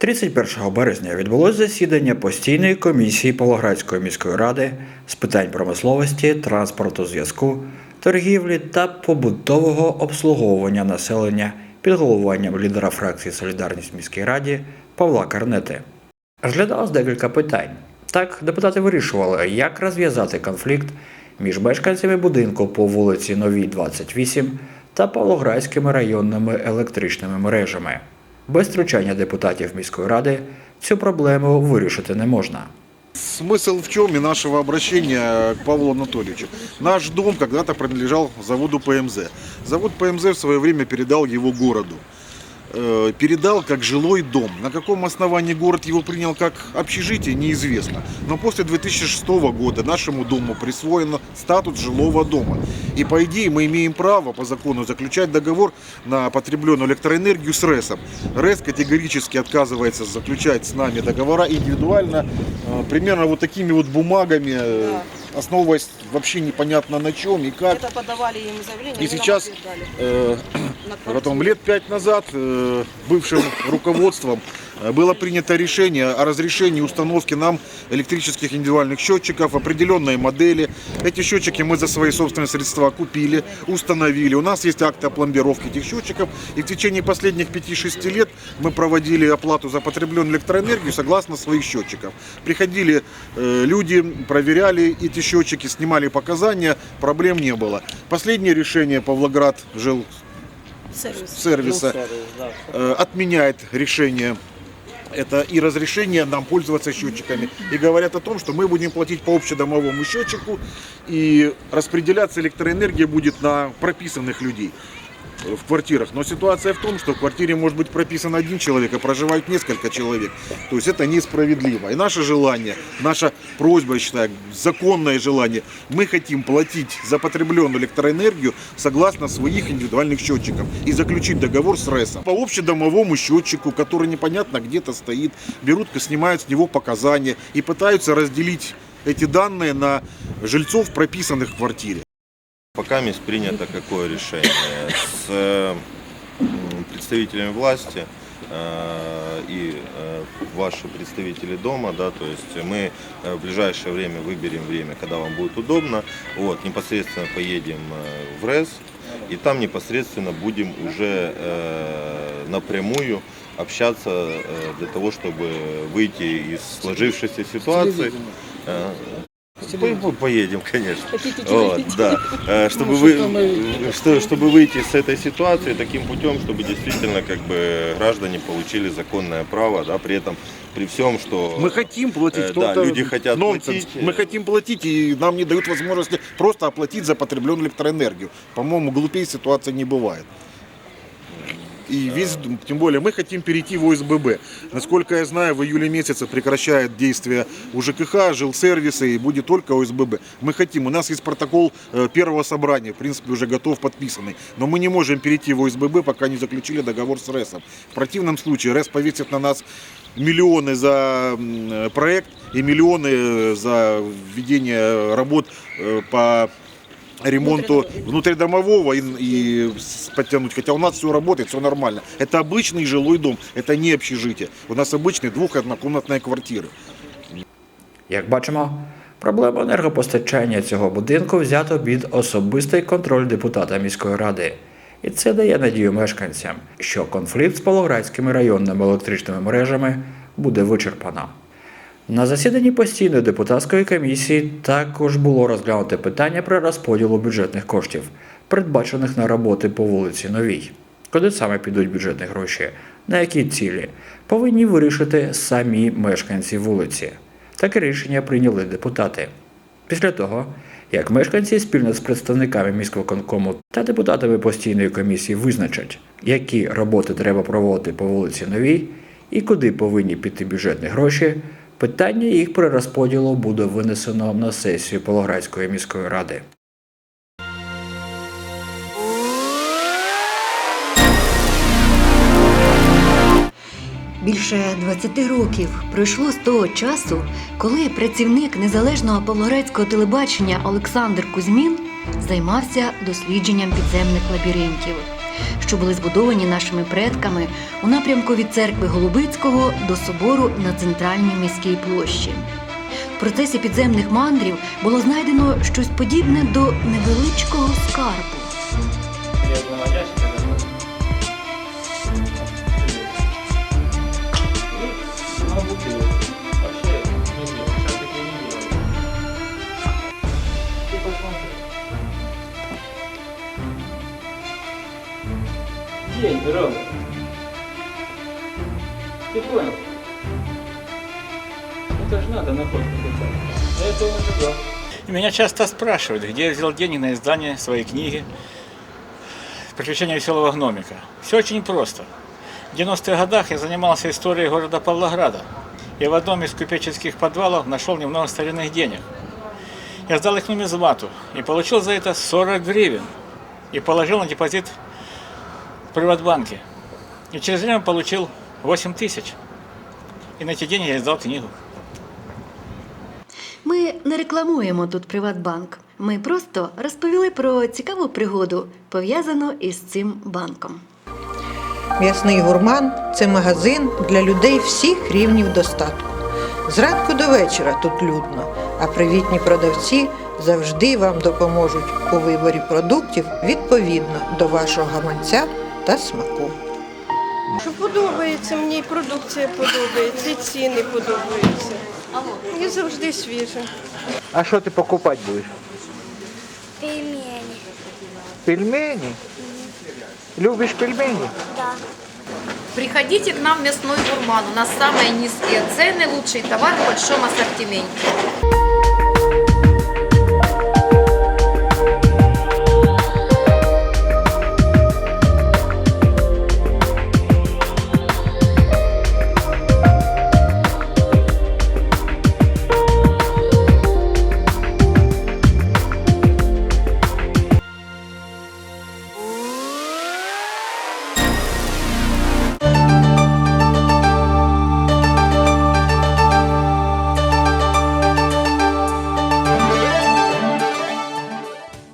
31 березня відбулось засідання постійної комісії Павлоградської міської ради з питань промисловості, транспорту, зв'язку, торгівлі та побутового обслуговування населення під головуванням лідера фракції Солідарність в міській раді Павла Карнети. Розглядалось декілька питань. Так, депутати вирішували, як розв'язати конфлікт між мешканцями будинку по вулиці Новій 28 та Павлоградськими районними електричними мережами. Без втручання депутатів міської ради цю проблему вирішити не можна. Смысл в чем и нашего обращения к Павлу Анатольевичу. Наш дом когда-то принадлежал заводу ПМЗ. Завод ПМЗ в свое время передал его городу. Э, Передал как жилой дом. На каком основании город его принял как общежитие, неизвестно. Но после 2006 года нашему дому присвоен статус жилого дома. И по идее мы имеем право по закону заключать договор на потребленную электроэнергию с РЭСом. РЭС категорически отказывается заключать с нами договора индивидуально, э, примерно вот такими вот бумагами, э, Да. основываясь вообще непонятно на чем и как. Это подавали им заявление, И они нам сейчас, ответ дали. э, На Потом квартиру. лет пять назад э, бывшим руководством э, было принято решение о разрешении установки нам электрических индивидуальных счетчиков определенной модели. Эти счетчики мы за свои собственные средства купили, установили. У нас есть акты о пломбировке этих счетчиков. И в течение последних 5-6 лет мы проводили оплату за потребленную электроэнергию согласно своих счетчиков. Приходили э, люди, проверяли эти счетчики, снимали показания, проблем не было. Последнее решение Павлоград жил Сервис. сервиса э, отменяет решение это и разрешение нам пользоваться счетчиками. И говорят о том, что мы будем платить по общедомовому счетчику, и распределяться электроэнергия будет на прописанных людей э, В квартирах. Но ситуация в том, что в квартире может быть прописан один человек, а проживают несколько человек. То есть это несправедливо. И наше желание, наша просьба, я считаю, законное желание, мы хотим платить за потребленную электроэнергию согласно своих индивидуальных счетчиков и заключить договор с РЭСом. По общедомовому счетчику, который непонятно где-то стоит, берут, снимают с него показания и пытаются разделить эти данные на жильцов, прописанных в квартире. Пока есть принято какое решение? С представителями власти э, и э, ваши представители дома, да, то есть мы э, в ближайшее время выберем время, когда вам будет удобно, вот, непосредственно поедем в РЭС, и там непосредственно будем уже напрямую общаться для того, чтобы выйти из сложившейся ситуации. Э, по- по- Поедем, конечно. Хотите Вот, телевидение? да. Э, Чтобы, вы, что, чтобы выйти с этой ситуации таким путем, чтобы действительно как бы граждане получили законное право, да, при этом при всем, что Мы хотим платить, Э, кто-то да, люди хотят нонсенс. платить. Мы хотим платить, и нам не дают возможности просто оплатить за потребленную электроэнергию. По-моему, глупее ситуация не бывает. И весь, тем более, мы хотим перейти в ОСББ. Насколько я знаю, в июле месяце прекращает действие у ЖКХ, жилсервисы, и будет только ОСББ. Мы хотим, у нас есть протокол э, первого собрания, в принципе, уже готов, подписанный. Но мы не можем перейти в ОСББ, пока не заключили договор с РЭСом. В противном случае РЭС повесит на нас миллионы за э, проект и миллионы э, за введение работ по ремонту внутридомового и, и с- подтянуть. Хотя у нас все работает, все нормально. Это обычный жилой дом, это не общежитие. У нас обычные двух-однокомнатные квартиры. Як бачимо, проблему енергопостачання цього будинку взято під особистий контроль депутата міської ради. І це дає надію мешканцям, що конфлікт з Павлоградськими районними електричними мережами буде вичерпано. На засіданні постійної депутатської комісії також було розглянуте питання про розподілу бюджетних коштів, передбачених на роботи по вулиці Новій. Куди саме підуть бюджетні гроші, на які цілі, повинні вирішити самі мешканці вулиці. Таке рішення прийняли депутати. Після того, як мешканці спільно з представниками міськвиконкому та депутатами постійної комісії визначать, які роботи треба проводити по вулиці Новій і куди повинні піти бюджетні гроші, питання їх перерозподілу буде винесено на сесію Полоградської міської ради. Більше 20 років пройшло з того часу, коли працівник незалежного павлоградського телебачення Олександр Кузьмін займався дослідженням підземних лабіринтів. Що були збудовані нашими предками у напрямку від церкви Голубицького до собору на центральній міській площі. В процесі підземних мандрів було знайдено щось подібне до невеличкого скарбу. Ты понял? Это же надо находку Я этого не. И Меня часто спрашивают, где я взял деньги на издание своей книги «Приключения веселого гномика». Все очень просто. В 90-х годах я занимался историей города Павлограда. И в одном из купеческих подвалов нашел немного старинных денег. Я сдал их нумизмату и получил за это 40 гривен. И положил на депозит в Приватбанке. И через время получил 8 тысяч. И на эти деньги я издал книгу. Ми не рекламуємо тут Приватбанк. Ми просто розповіли про цікаву пригоду, пов'язану із цим банком. М'ясний гурман це магазин для людей всіх рівнів достатку. Зранку до вечора тут людно, а привітні продавці завжди вам допоможуть у виборі продуктів відповідно до вашого гаманця та смаку. Що подобається, мені і продукція подобається, і ціни подобаються. І завжди свіже. А що ти покупати будеш? Пельмени. Пельмені? Любиш пельмені? Да. Приходите к нам в мясной гурман. У нас самые низкие цены, лучший товар в большом ассортименте.